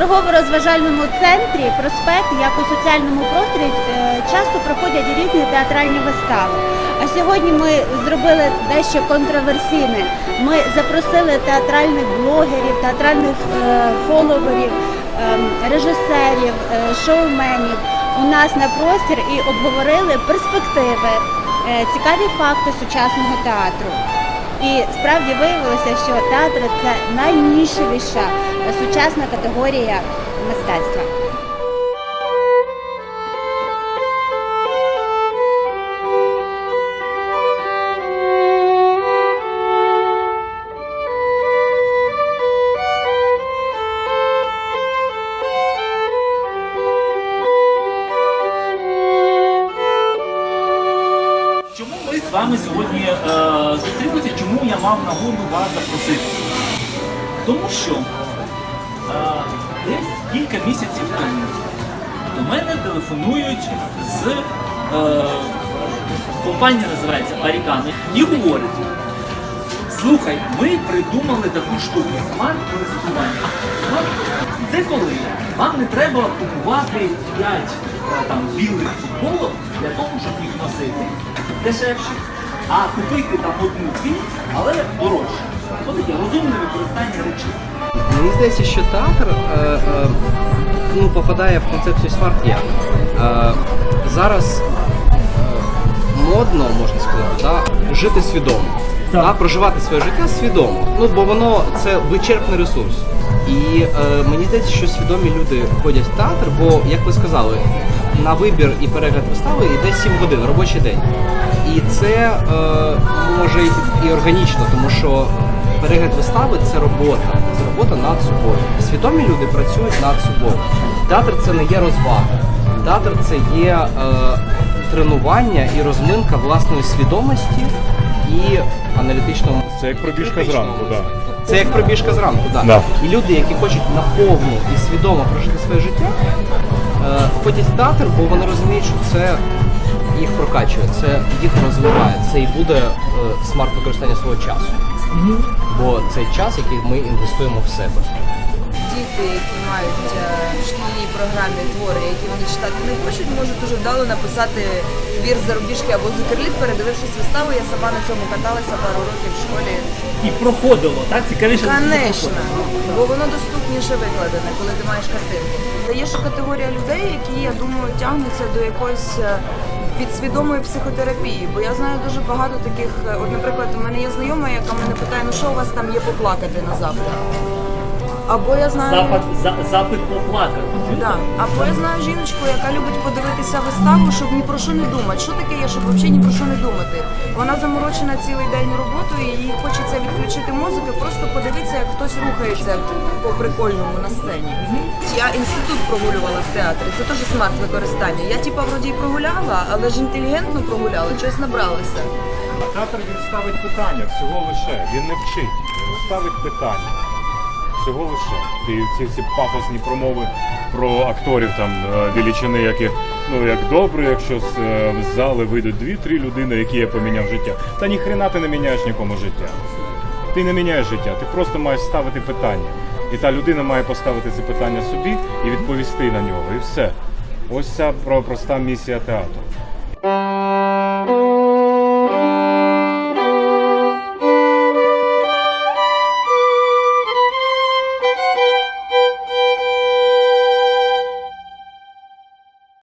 розважальному центрі проспект, як у соціальному просторі, е, часто проходять різні театральні вистави. А сьогодні ми зробили дещо контроверсійне. Ми запросили театральних блогерів, театральних е, фоловерів, ем, режисерів, е, шоуменів у нас на простір і обговорили перспективи, е, цікаві факти сучасного театру. І справді виявилося, що театр це найнішевіша сучасна категорія мистецтва. Чому ми з вами сьогодні е, мав нагоду вас запросити? Тому що е, десь кілька місяців тому до мене телефонують з е, компанія називається Арікани і говорять. Слухай, ми придумали таку штуку смарт-користування. Це коли вам не треба купувати 5 там, білих футболок для того, щоб їх носити дешевше, а купити там одну-дві, але дорожче. Ось таке розумне використання речей. Мені здається, що театр е, е, ну, попадає в концепцію смарт. Е, зараз е, модно, можна сказати, да, жити свідомо. Да, проживати своє життя свідомо. Ну, бо воно це вичерпний ресурс. І е, мені здається, що свідомі люди ходять в театр, бо, як ви сказали, на вибір і перегляд вистави йде 7 годин, робочий день. І це е, може і органічно, тому що перегляд вистави це робота. Це робота над собою. Свідомі люди працюють над собою. Театр це не є розвага. Театр це є е, тренування і розминка власної свідомості і аналітичного Це як пробіжка зранку, да. Це як пробіжка зранку, да. Да. І люди, які хочуть наповну і свідомо прожити своє життя, е, ходять в театр, бо вони розуміють, що це їх прокачує, це їх розвиває, це і буде е, смарт використання свого часу. Бо це час, який ми інвестуємо в себе. Діти, які мають е, в шкільній програмі твори, які вони читати не хочуть, можуть дуже вдало написати твір зарубіжки або з Кирліт, передивившись виставу. Я сама на цьому каталася пару років в школі. І проходило, так? Цікавіше. Звісно, бо воно доступніше викладене, коли ти маєш картинку. Та є ще категорія людей, які, я думаю, тягнуться до якоїсь е, підсвідомої психотерапії. Бо я знаю дуже багато таких. е, От, наприклад, у мене є знайома, яка мене питає, ну що у вас там є поплакати на завтра? Або я знаю. Запит, за- запит поплакати. Да. Або я знаю жіночку, яка любить подивитися виставу, щоб ні про що не думати. Що таке є, щоб взагалі ні про що не думати? Вона заморочена цілий день роботою, і їй хочеться відключити музику, просто подивитися, як хтось рухається по прикольному на сцені. Я інститут прогулювала в театрі. Це теж смарт використання. Я типа вроді і прогуляла, але ж інтелігентно прогуляла, щось набралася. Театр він ставить питання всього лише. Він не вчить, він ставить питання. Всього лише. Ці всі пафосні промови про акторів там е, величини, які ну як добре, якщо з, е, з зали вийдуть дві-три людини, які я поміняв життя. Та ніхрена ти не міняєш нікому життя. Ти не міняєш життя, ти просто маєш ставити питання. І та людина має поставити це питання собі і відповісти на нього. І все. Ось ця про- проста місія театру.